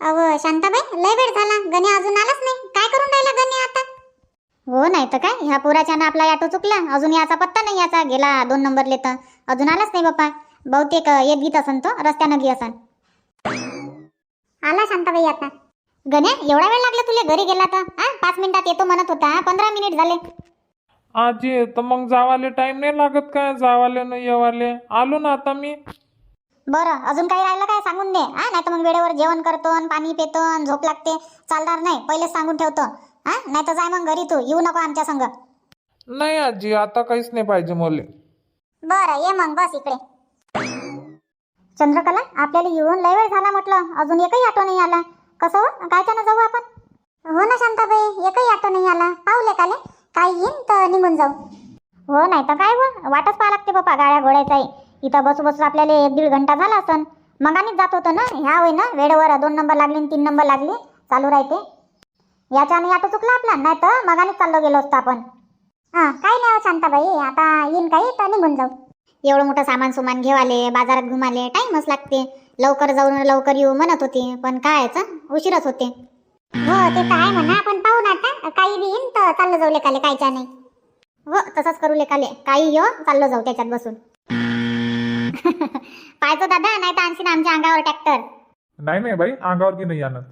अव शांताबाई लय वेळ झाला. गणे अजून आलाच नाही. काय करून राहिला गणे आता? हो नाही तर काय? ह्या पोराच्यानं आपला ऑटो चुकला. अजून याचा पत्ता नाही याचा. गेला दोन नंबरले तर. अजून आलाच नाही बाप्पा. बहुतेक येत गीत असन तो. रस्त्यानं गी असन. आला शांताबाई आता. गण्या एवढा वेळ लागला तुला घरी गेला तर? हा? पाच मिनिटात येतो म्हणत होता. पंधरा मिनिट झाले. आजी तर मग जावाले टाइम नाही लागत काय? जावाले न येवाले. आलो ना आता मी. बरं अजून काही राहिलं काय? सांगून दे हा? नाही तर मग वेळेवर जेवण करतो अन पाणी पितो अन झोप लागते. चालणार नाही पहिलेच सांगून ठेवतो हा? नाही तर जाय मग घरी तू येऊ नको आमच्या संग. नाही आजी आता काहीच नाही पाहिजे मले. बरं ये मग बस इकडे. चंद्रकला आपल्याला येऊन लय वेळ झाला म्हटलं. अजून एकही ऑटो नाही आला. कसं हो? कायच्यानं जाऊ आपण? हो ना शांताबाई एकही ऑटो नाही आला. पाहुले काले? काय येईन तर निघून जाऊ. हो नाही तर काय हो? वाटच पाहा लागते बापा गाड्या घोड्याचाही. इथं बसू बसू आपल्याला एक दीड घंटा झाला असन. मग जात होतो ना? ह्या होय ना? वेळेवर दोन नंबर लागली आणि तीन नंबर लागली. चालू राहते. याच्याने ऑटो चुकला आपला. नाही तर मगानेच चाललो गेलो असतो आपण. हा काही नाही शांताबाई. आता येईन काही तर निघून जाऊ. एवढं मोठं सामान सुमान घेवाले बाजारात घुमाले टाइमच लागते. लवकर जाऊन लवकर येऊ म्हणत होते. पण काय उशीरच होते. हो ते तर आहे म्हणा. आपण पाहू ना आता. काही बी येईन तर चाललं जाऊ लेकाले. कायच्या नाही. हो तसंच करू लेकाले. काही येऊ चाललो जाऊ त्याच्यात बसून. पाहतो दादा नाही तर आणखीन आमच्या अंगावर ट्रॅक्टर नाही नाही बाई अंगावर की नाही आणत.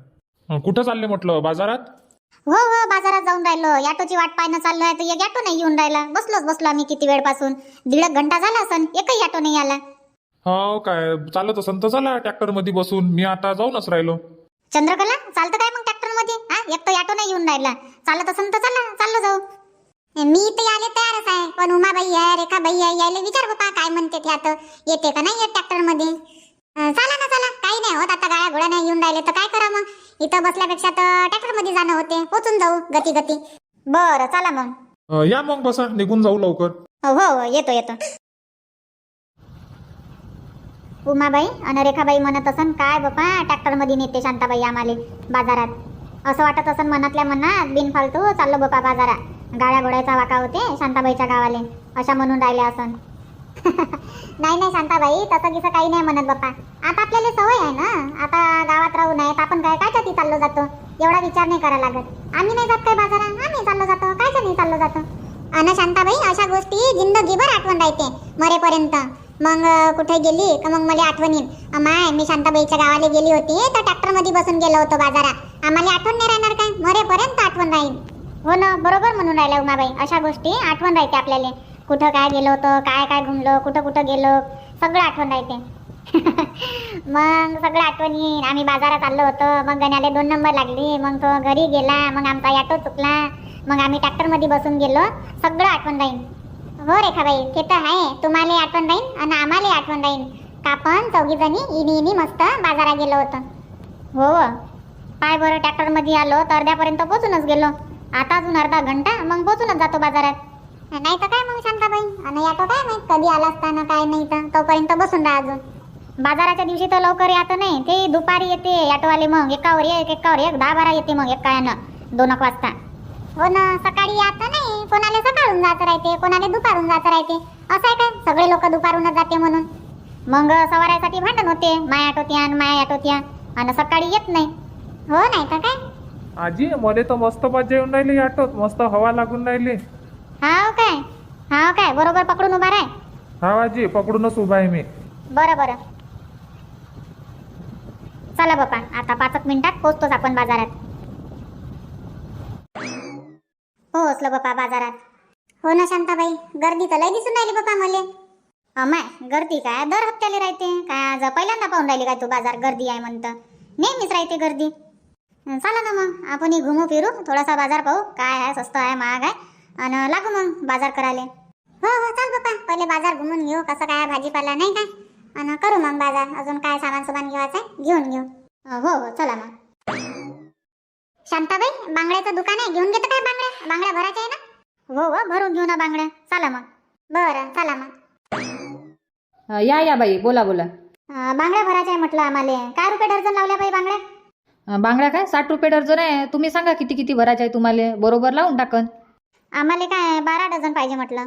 अं, कुठं चालले म्हटलं? बाजारात? हो हो बाजारात जाऊन राहिलो. ऑटोची वाट पाहणं चाललो आहे तर एक ऑटो नाही येऊन राहिला. बसलोच बसलो आम्ही किती वेळपासून. दीड एक घंटा झाला असन. एकही ऑटो नाही आला. हो काय चालत असन तर चला ट्रॅक्टरमध्ये बसून. मी आता जाऊनच राहिलो. चंद्रकला चालतं काय मग ट्रॅक्टरमध्ये हा एक तर ऑटो नाही येऊन राहिला. चालत असन तर चला चाललो जाऊ. मी तर यायला तयारच आहे. पण उमाबाई आहे रेखाबाई आहे यायला विचार बाबा काय म्हणते ते आता? येते का नाही येत ट्रॅक्टरमध्ये चला ना चला. काही नाही होत आता गाड्या घोड्या नाही येऊन राहिले तर काय करा मग? इथं बसल्यापेक्षा तर ट्रॅक्टरमध्ये जाणं होते. पोचून जाऊ गती गती. बरं चला मग. या मग बसा. निघून जाऊ लवकर. हो हो येतो येतो. उमाबाई आणि रेखाबाई म्हणत असन काय बापा ट्रॅक्टरमध्ये नेते शांताबाई आम्हाले बाजारात? असं वाटत असं मनातल्या मनात बिनफालतू चाललो बापा बाजारात. गाड्या घोड्याचा वाका होते शांताबाईच्या गावाले. अशा म्हणून राहिल्या असन. नाही नाही शांताबाई तसं तिचं काही नाही म्हणत बाप्पा. आता आपल्याला सवय आहे ना? आता गावात राहू नये आपण काय काय ती चाललो जातो? एवढा विचार नाही करायला लागत. आम्ही नाही जात काय बाजारात? आम्ही चाललो जातो. काय नाही चाललो जातो? अन शांताबाई अशा गोष्टी जिंदगीभर आठवण राहते मरेपर्यंत. मग कुठे गेली? का मग मला आठवण येईल माय मी शांताबाईच्या गावाला गेली होती. तर ट्रॅक्टरमध्ये बसून गेलो होतो बाजारात. आम्हाला आठवण नाही राहणार काय? मरेपर्यंत आठवण राहील हो ना बरोबर म्हणून राहिल्या उमाबाई. अशा गोष्टी आठवण राहते आपल्याला. कुठं काय गेलो होतो काय काय घुमलो कुठं कुठं गेलो सगळं आठवण राहते. मग सगळं आठवण येईन. आम्ही बाजारात आलो होतो. मग गण्याला दोन नंबर लागली. मग तो घरी गेला. मग आमचा ऑटो चुकला. मग आम्ही ट्रॅक्टरमध्ये बसून गेलो. सगळं आठवण राहील हो रेखाबाई ते तर आहे. तुम्हाला आठवण राहीन आणि आम्हाला आठवण राहीन का आपण चौघी जणी इनी इनी मस्त बाजारात गेलो होतो. हो, हो पाय बरं ट्रॅक्टरमध्ये आलो तर अर्ध्यापर्यंत पोचूनच गेलो. आता अजून अर्धा घंटा मग पोचूनच जातो बाजारात. नाही तर काय मग शांताबाई? आणि ऑटो काय नाही कधी आला असताना काय नाही तर तोपर्यंत बसून राहा अजून. बाजाराच्या दिवशी तर लवकर येत नाही ते दुपारी येते ऑटोवाले मग एकावर एक एकावर एक दहा बारा येते मग एक काळानं दोन एक वाजता. हो ना सकाळी येत नाही कोणाला सकाळून जायचं राहते कोणाला दुपारून जायचं राहते. असं आहे काय? सगळे लोक दुपारूनच जाते म्हणून. मग सवारासाठी भांडण होते माय आटोत्या आणि माय आटोत्या आणि सकाळी येत नाही. हो नाही तर काय? आजी मले तर मस्त मजा येऊन राहिली ऑटोत मस्त हवा लागून राहिली. हाव काय? हाव काय? बरोबर पकडून उभा राय. हा आजी पकडूनच उभा आहे मी. बरं बरं. चला बापा आता पाच मिनिटात पोचतोच आपण बाजारात. हो असलं बापा बाजारात. हो ना शांताबाई? गर्दी तर लय दिसून राहिली बापा मले. अमाय गर्दी काय? दर हप्त्याला राहते. काय आज पहिल्यांदा पाहून राहिली काय तू बाजार गर्दी आहे म्हणतं. नेहमीच राहते गर्दी. चला ना मग आपण घुमू फिरू. थोडासा बाजार पाहू. काय आहे स्वस्त आहे महाग आहे. आणि लागू मग बाजार करायला. हो हो चाल बापा पहिले बाजार घुमून घेऊ. कसं काय भाजीपाला नाही काय? आणि करू मग बाजार. अजून काय सामान सुमान घेवायचं आहे? घेऊन घेऊ. हो हो चला मग. शांताबाई बांगड्याचं दुकान आहे घेऊन घेतो काय बांगड्या? बांगड्या भरायच्या आहे ना? हो हो भरून घेऊ ना बांगड्या. चला मग. बरं चला मग. या या बाई बोला बोला. बांगड्या भरायच्या आहे म्हटलं आम्हाला. काय रुपये डझन लावल्या बाई बांगड्या? बांगड्या काय? साठ रुपये डझन आहे. तुम्ही सांगा किती किती भरायचे आहे तुम्हाला. बरोबर लावून टाकन. आम्हाला काय बारा डझन पाहिजे म्हटलं.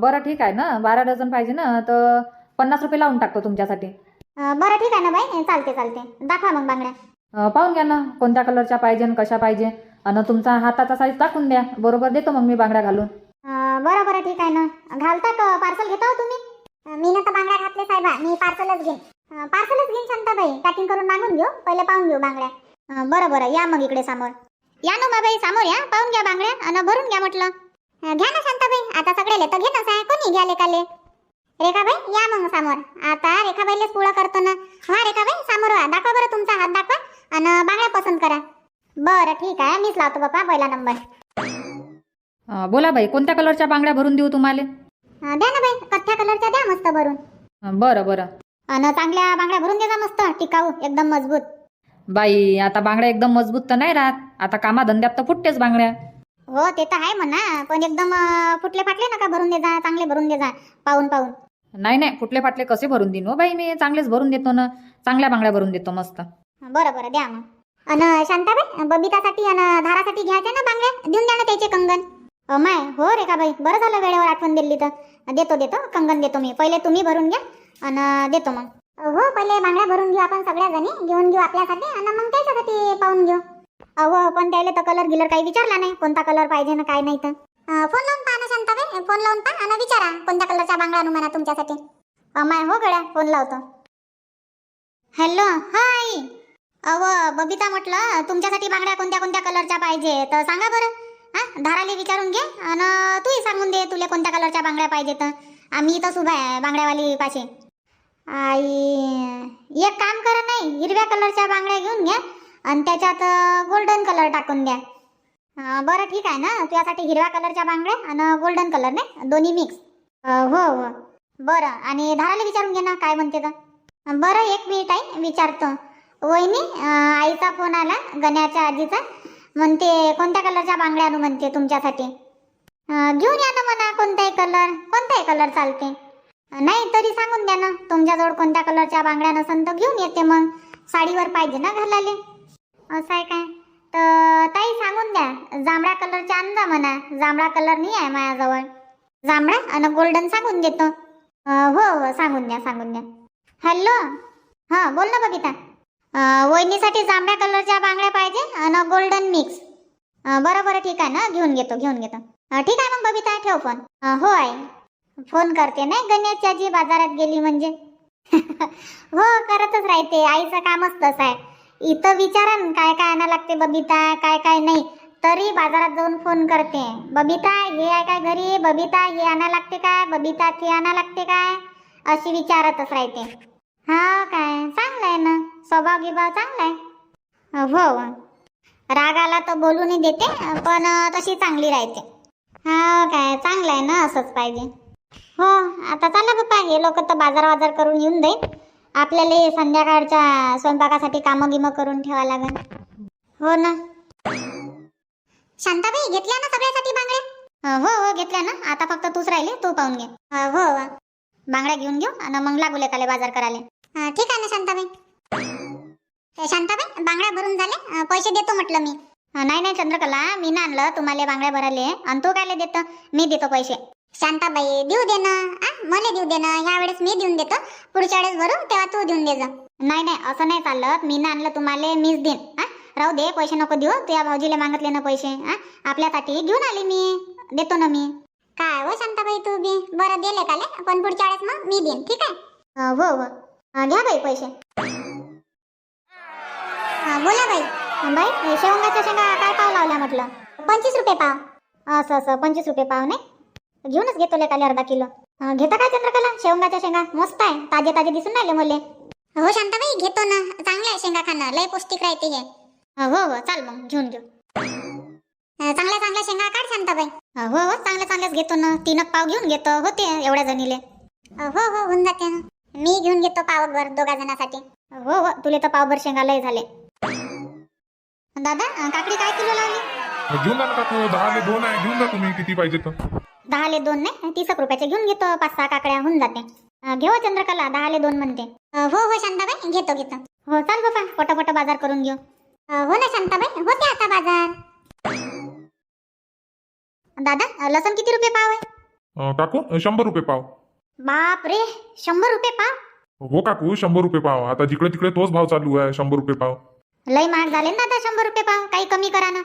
बरं ठीक आहे ना. बारा डझन पाहिजे ना तर पन्नास रुपये लावून टाकतो तुमच्यासाठी. बरं ठीक आहे ना बाई. चालते चालते. दाखवा मग बांगड्या. पाहून घ्या ना कोणत्या कलरच्या पाहिजे आणि कशा पाहिजे. आणि तुमचा हाताचा साईज टाकून द्या. बरोबर देतो मग मी बांगड्या घालून. बरं बरं ठीक आहे ना. घालता पार्सल घेता हो तुम्ही? मी ना तर बांगड्या घातले साहेबा. मी पार्सलच घेईन. पार्सलच घेईन शांताबाई. पॅकिंग करून मागून घेऊ. पहिले पाहून घेऊ बांगड्या. बरं बरं. या मग इकडे समोर. या ना बाई समोर या. पाहून घ्या बांगड्या आणि भरून घ्या म्हटलं. घ्या ना शांताबाई. आता सगळे तर ना आहे. कोणी घ्या लेकाले? रेखाबाई या मग समोर. आता रेखाबाईलेच पुळा करतो ना. हा रेखाबाई समोर दाखवा बरं तुमचा हात. दाखवा. आणि बांगड्या पसंत करा. बरं ठीक आहे. मीच लावतो बापा पहिला नंबर. अं, बोला बाई कोणत्या कलरच्या बांगड्या भरून देऊ तुम्हाला? अं, द्या ना बाई कथ्या कलरच्या द्या मस्त भरून. अं, बरं बरं. अन चांगल्या बांगड्या भरून द्या मस्त टिकाऊ एकदम मजबूत. बाई आता बांगड्या एकदम मजबूत तर नाही राहत. आता कामाधंद्यात तर फुटतेच बांगड्या. हो ते तर आहे म्हणा पण एकदम अं, फुटले फाटले नका भरून दे जा चांगले भरून दे जा पाहून पाहून. नाही नाही फुटले फाटले कसे भरून देईन हो बाई मी चांगलेच भरून देतो ना. चांगल्या बांगड्या भरून देतो मस्त. बरं बरं द्या मग. अन शांताबाई बबितासाठी अन धारासाठी घ्यायचे ना बांगड्या? देऊन द्या ना त्याचे कंगन माय हो रे का बाई? बरं झालं वेळेवर आठवण दिली तर. देतो देतो. कंगन देतो मी. पहिले तुम्ही भरून घ्या आणि देतो मग. हो पहिले बांगड्या भरून घेऊ आपण सगळ्या जणी घेऊन घेऊ आपल्यासाठी आणि मग त्याच्यासाठी पाहून घेऊ. अहो पण त्याला तर कलर गिलर काही विचारला नाही. कोणता कलर पाहिजे ना काय नाही तर. फोन लावून पहा ना शांताबाई. फोन लावून पहा आणि विचारा कोणत्या कलरचा बांगडा आणू म्हणा तुमच्यासाठी. माय हो गड्या फोन लावतो. हॅलो हाय अव बबिता म्हटलं तुमच्यासाठी बांगड्या कोणत्या कोणत्या कलरच्या पाहिजे? तर सांगा बरं. हा? धाराले विचारून घे आणि तूही सांगून दे तुला कोणत्या कलरच्या बांगड्या पाहिजे तर आम्ही इथंच उभा आहे बांगड्यावाली पाशे. आई एक काम करा नाही हिरव्या कलरच्या बांगड्या घेऊन घ्या आणि त्याच्यात गोल्डन कलर टाकून द्या. बरं ठीक आहे ना? तुझ्यासाठी हिरव्या कलरच्या बांगड्या आणि गोल्डन कलर नाही? दोन्ही मिक्स हो हो. बरं. आणि धाराला विचारून घे ना काय म्हणते तर. बरं एक मिनिट आहे विचारतो. वहिनी आईचा फोन आला गण्याच्या आजीचा. म्हणते कोणत्या कलरच्या बांगड्या आणू? म्हणते तुमच्यासाठी. घेऊन या ना म्हणा कोणताही कलर कोणताही कलर चालते. नाही तरी सांगून द्या ना तुमच्याजवळ कोणत्या कलरच्या बांगड्या नसन तर घेऊन येते मग साडीवर पाहिजे ना घालाले असं आहे काय? तर ताई सांगून द्या जांभळ्या कलरच्या आणजा म्हणा जांभळा कलर नाही आहे माझ्याजवळ. जांभळा आणि गोल्डन सांगून देतो. हो हो सांगून द्या सांगून द्या. हॅलो हां बोल ना बबिता. वहिनीसाठी जांभळ्या कलरच्या बांगड्या पाहिजे आणि गोल्डन मिक्स बरं बरं ठीक आहे ना? घेऊन घेतो घेऊन घेतो. ठीक आहे मग बबिता ठेव फोन हो आहे फोन करते नाही गणेश आजी बाजारात गेली म्हणजे? हो करतच राहते. आईचं कामच तसं आहे. इथं विचारा काय काय आणा लागते बबिता काय काय नाही. तरी बाजारात जाऊन फोन करते. बबिता हे आहे काय घरी? बबिता हे आणा लागते काय बबिता ते आणा लागते काय अशी विचारतच राहते. हा काय? चांगलं आहे ना? स्वभाव गिभाव चांगला आहे हो. राग आला तर बोलूनही देते पण तशी चांगली राहते. हा काय चांगलं आहे ना असंच पाहिजे. हो आता चला बाप्पा हे लोक तर बाजार बाजार करून येऊन जाईल आपल्याला हे संध्याकाळच्या स्वयंपाकासाठी कामं गिमं करून ठेवा लागेल. हो ना. शांताबाई घेतल्या ना सगळ्यासाठी बांगड्या? हो हो घेतल्या ना. आता फक्त तूच राहिले तू पाहून घे. हो हो. बांगड्या घेऊन घेऊ आणि मग लागू लेकाले बाजार करायला. ठीक आहे ना शांताबाई. शांताबाई बांगड्या भरून झाले? पैसे देतो म्हटलं मी. नाही नाही चंद्रकला मी ना आणलं तुम्हाला बांगड्या भराले. आणि तू काय देतो? मी देतो पैसे. शांताबाई देऊ दे ना. मला देऊ दे ना. ह्या वेळेस मी देऊन देतो. पुढच्या वेळेस भरू तेव्हा तू देऊन दे जा. नाही नाही असं नाही चाललं मी ना आणलं तुम्हाला मीच देईन. राहू दे पैसे नको देऊ. तुझ्या भाऊजीला मागितले ना पैसे. आपल्यासाठी घेऊन आले मी. देतो ना मी. काय हो शांताबाई तू बी? बरं दिले काले? पण पुढच्या वेळेस मग मी देईन. ठीक आहे? हो हो. घ्या बाई पैसे. बोला बाई. बाई शेवंगाच्या शेंगा काय पाव लावल्या म्हटलं? पंचवीस रुपये पाव. असं असं पंचवीस रुपये पाव नाही घेऊनच घेतो लेकाले अर्धा किलो. घेता काय चंद्रकला? शेवंगाच्या शेंगा? मस्त आहे. ताजे ताजे दिसून राहिले मले. हो शांताबाई घेतो ना. चांगलं आहे शेंगा खाणं. लय पौष्टिक राहते हे. हो हो चाल मग घेऊन घेऊ. चांगल्या चांगल्या शेंगा काढ शांताबाई. हो हो चांगल्या चांगल्याच घेतो ना. तीनक पाव घेऊन घेतो. होते एवढ्या जणीले. हो हो होऊन जाते मी घेऊन घेतो पावभर दोघा जणांसाठी हो हो तुले तर पावभर शेंगा लय झाले. दादा काकडी काय किलो लावली? घेऊन जा ना काकू दहा दोन आहे घेऊन जा तुम्ही किती पाहिजे तर. दहाले दोन नाही तीस एक रुपयाचे घेऊन घेतो पाच सहा काकड्या होऊन जाते. घेऊ चंद्रकला दहाले दोन म्हणते. हो हो शांताबाई घेतो घेतो. हो चाल बाबा पटापट बाजार करून घेऊ. हो ना शांताबाई होते आता बाजार. दादा लसूण किती रुपये पाव आहे? काकू शंभर रुपये पाव. बाप रे शंभर रुपये पाव? हो काकू शंभर रुपये पाव. आता जिकडे तिकडे तोच भाव चालू आहे शंभर रुपये पाव. लय महाग झाले ना दादा शंभर रुपये पाव काही कमी करा ना.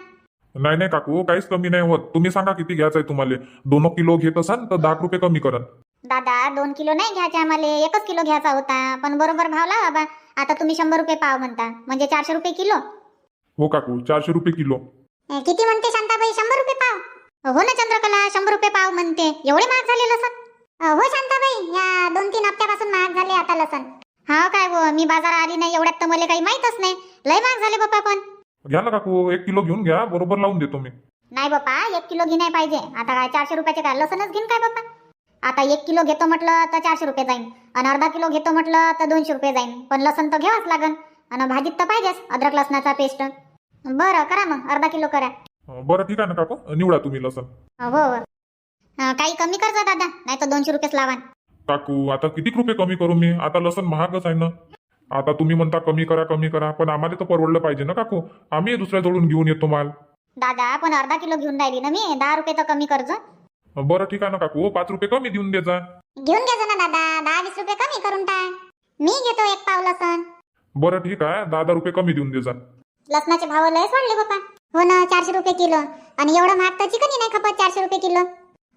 नाही नाही काकू काहीच कमी नाही होत. तुम्ही सांगा किती घ्यायचं आहे तुम्हाला. दोन किलो घेत असाल तर दहा रुपये कमी करन दादा दोन किलो नाही घ्यायचे आम्हाला. एकच किलो घ्यायचा होता. पण बरोबर भाव लावा बा आता तुम्ही शंभर रुपये पाव म्हणता. म्हणजे चारशे रुपये किलो? हो काकू चारशे रुपये किलो. अं, किती म्हणते शांताबाई? शंभर रुपये पाव? हो ना चंद्रकला शंभर रुपये पाव म्हणते. एवढे महाग झाले लसण? अं, हो शांताबाई. या दोन तीन हप्त्यापासून महाग झाले आता लसण. हा हो मी बाजारात आली नाही एवढ्यात तर मला काही माहीतच नाही. लय महाग झाले बाप्पा पण. घ्या ना काकू एक किलो घेऊन घ्या बरोबर लावून देतो मी. नाही बाप्पा एक किलो घे नाही पाहिजे. आता काय चारशे रुपयाचे काय लसणच घेईन काय बाप्पा आता एक किलो घेतो म्हटलं तर चारशे रुपये जाईन. आणि अर्धा किलो घेतो म्हटलं तर दोनशे रुपये जाईन. पण लसण तर घ्यावंच लागन. आणि भाजीत तर पाहिजेच अद्रक लसणाचा पेस्ट बरं करा मग अर्धा किलो करा. अं, बरं ठीक आहे ना काकू निवडा तुम्ही लसण. हो हो. अं, काही कमी करजा दादा नाही तर दोनशे रुपयेच लावा काकू आता किती रुपये कमी करू मी? आता लसण महागच आहे ना. आता तुम्ही म्हणता कमी करा कमी करा पण आम्हाला तर परवडलं पाहिजे ना काकू. आम्ही दुसऱ्या जवळून घेऊन येतो माल. दादा पण अर्धा किलो घेऊन राहिली ना मी? दहा रुपये तर कमी करजो बरं ठीक आहे ना काकू. पाच रुपये कमी देऊन दे जा. घेऊन घ्यायचो ना दादा. दहा वीस रुपये कमी करून टाक. मी घेतो एक पाव लसण. बरं ठीक आहे. दहा दहा रुपये कमी देऊन दे जा. लसणाचे भाव लयच वाढले बाबा हो ना चारशे रुपये किलो. आणि एवढं महाग तर चिकनही नाही खपत चारशे रुपये किलो.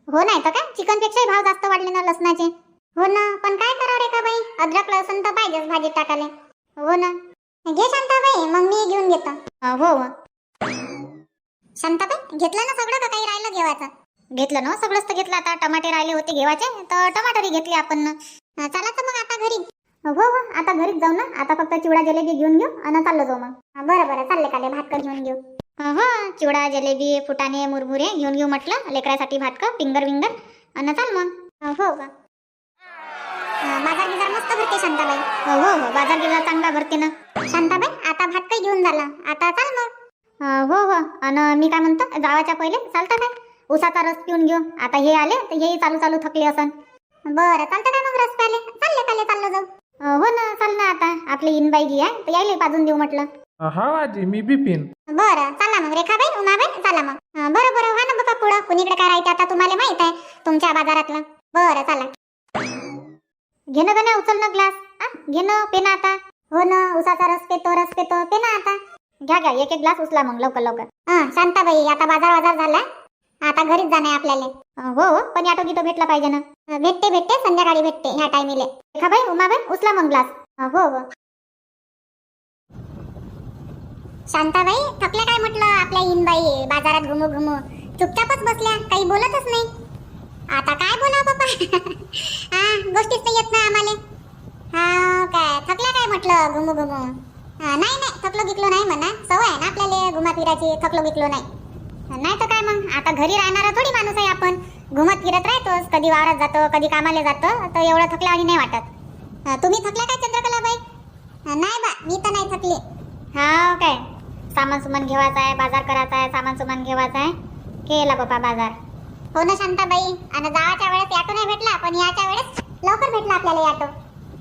हो नाही तर काय? चिकन पेक्षाही भाव जास्त वाढले ना लसणाचे. हो ना पण काय करावं रे का बाई अद्रक लसूण तर पाहिजेच भाजीत टाकाले हो ना. घे शांताबाई मग मी घेऊन घेतो. अं, हो हो. शांताबाई घेतलं ना सगळं का काही राहिलं घेवायचं घेतलं ना सगळंच तर घेतलं आता. टमाटे राहिले होते घेवायचे तर टमाटरही घेतले आपण. ना अं, चला तर मग आता घरी. हो हो आता घरीच जाऊ ना. आता फक्त चिवडा जलेबी घेऊन घेऊ आणि चाललो जाऊ मग. बरं बरं. चालले काले भातकर घेऊन घेऊ. अं, हो चिवडा जलेबी फुटाणे मुरमुरे घेऊन घेऊ म्हटलं. लेकरासाठी भातकर फिंगर विंगर. आणि चाल मग. अं, हो का बाजार गिजार मस्त भरते शांताबाई. हो हो हो बाजार गिजार चांगला भरते ना. शांताबाई आता भात काही घेऊन झाला. आता चाल मग. हो हो आणि मी काय म्हणतो जावाच्या पहिले चालतं काय? उसाचा रस पिऊन घेऊ. आता हे आले तर हेही चालू चालू थकले असन. बरं चालतं काय मग रस प्याले चालले काले चाललो जाऊ. हो ना चाल ना आता. आपली इनबाई गी आहे तर यायले पाजून देऊ म्हटलं. हा आजी मी बिपिन बरं चला मग. रेखाबाई उमाबाई चला मग. बरं बरं व्हा ना बाबा पुढं. कुणीकडे काय राहते आता तुम्हाला माहीत आहे तुमच्या बाजारातलं. बरं चला घेणं ना उचल ना ग्लास हा घेणं पेना आता. हो ना उसाचा रस पेतो रस पेतो पेना आता. घ्या घ्या एक एक ग्लास उचला मग लवकर लवकर. हा शांताबाई आता बाजार बाजार झाला. आता घरीच जाणं आहे आपल्याला. अं, हो हो पण ऑटो गिटो भेटला पाहिजे ना. अं, भेटते भेटते संध्याकाळी भेटते ह्या टायमिले उमा उमाबाई उचला मग ग्लास अं, हो हो. शांताबाई थकल्या काय म्हटलं आपल्या इनबाई बाजारात घुमू घुमू. चुपचापच बसल्या काही बोलतच नाही. आता काय बोलाव बाबा हा गोष्टीच तर येत नाही आम्हाला. हा काय थकलं काय म्हटलं घुमू घुमू? हा, नाही नाही थकलो गिकलो नाही म्हणा. सवय आहे ना आपल्याला घुमा फिराची थकलो गिकलो नाही. नाही तर काय मग? आता घरी राहणारा थोडी माणूस आहे आपण. घुमत फिरत राहतोच कधी वावरात जातो कधी कामाला जातो तर एवढं थकलं आणि नाही वाटत. हा, तुम्ही थकल्या काय चंद्रकला बाई? नाही बा मी तर नाही थकली. हा काय? सामान सुमान घेवायचं आहे बाजार करायचा आहे सामान सुमान घेवायचं आहे. केला बाबा बाजार. हो ना शांताबाई. आणि जावाच्या वेळेस ऑटो नाही भेटला पण याच्या वेळेस लवकर भेटला आपल्याला ऑटो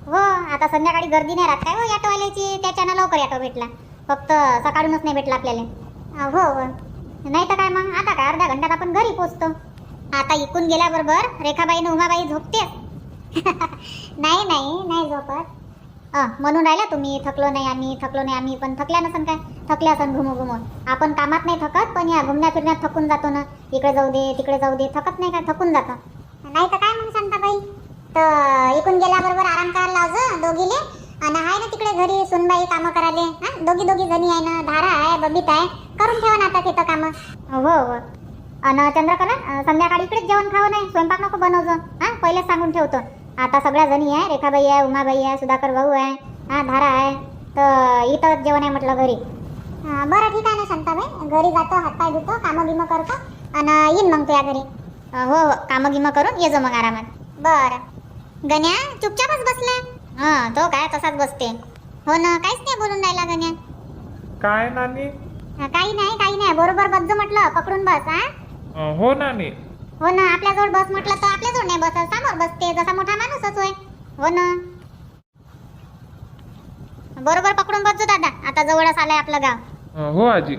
हो आता संध्याकाळी गर्दी नाही राहत. काय हो ऑटोवाल्याची त्याच्यानं लवकर ऑटो भेटला. फक्त सकाळूनच नाही भेटला आपल्याला. हो हो. नाही तर काय मग? आता काय? अर्ध्या घंट्यात आपण घरी पोचतो. आता इकून गेल्याबरोबर रेखाबाई न उमाबाई झोपते नाही नाही नाही झोपत. म्हणून राहिला तुम्ही. थकलो नाही आम्ही थकलो नाही आम्ही. पण थकल्या नसन काय? थकले असं घुमू घुमून आपण कामात नाही थकत पण या घुमण्या फिरण्यात थकून जातो ना. इकडे जाऊ दे तिकडे जाऊ दे थकत नाही का थकून जातो. नाही तर काय मग शांताबाई? तर इकून गेल्याबरोबर आराम करायला लावज दोघीले. आणि आहे ना तिकडे घरी सुनबाई कामं करायले. हा दोघी दोघी जणी आहे ना धारा आहे बबीत आहे. करून ठेवा ना आता तिथं कामं. हो हो. आणि चंद्रकला संध्याकाळी इकडेच जेवण खावं नाही स्वयंपाक नको बनवजो. हा पहिलेच सांगून ठेवतो. आता सगळ्या जणी आहे रेखाबाई आहे उमाबाई आहे सुधाकर भाऊ आहे हा धारा आहे. तर इथं जेवण आहे म्हटलं घरी. बरं ठीक आहे ना शांताबाई. घरी जातो हातपाय धुतो कामं गिमं करतो आणि येईन मग तुझ्या घरी. हो हो. कामं गिमं करून ये जो मग आरामात. बरं. गण्या चुपचापच बसला हा तो काय तसाच बसते. हो ना काहीच नाही बोलून राहिला गण्या. काय नानी? हा, काही नाही काही नाही. बरोबर बस म्हटलं पकडून बस हा. अं, हो नानी. हो ना आपल्याजवळ बस म्हटलं तर आपल्याजवळ नाही बसत. समोर बसते जसा मोठा माणूसच होय. हो ना. बरोबर पकडून बसतो दादा. आता जवळच आलंय आपलं गाव. अं, हो आजी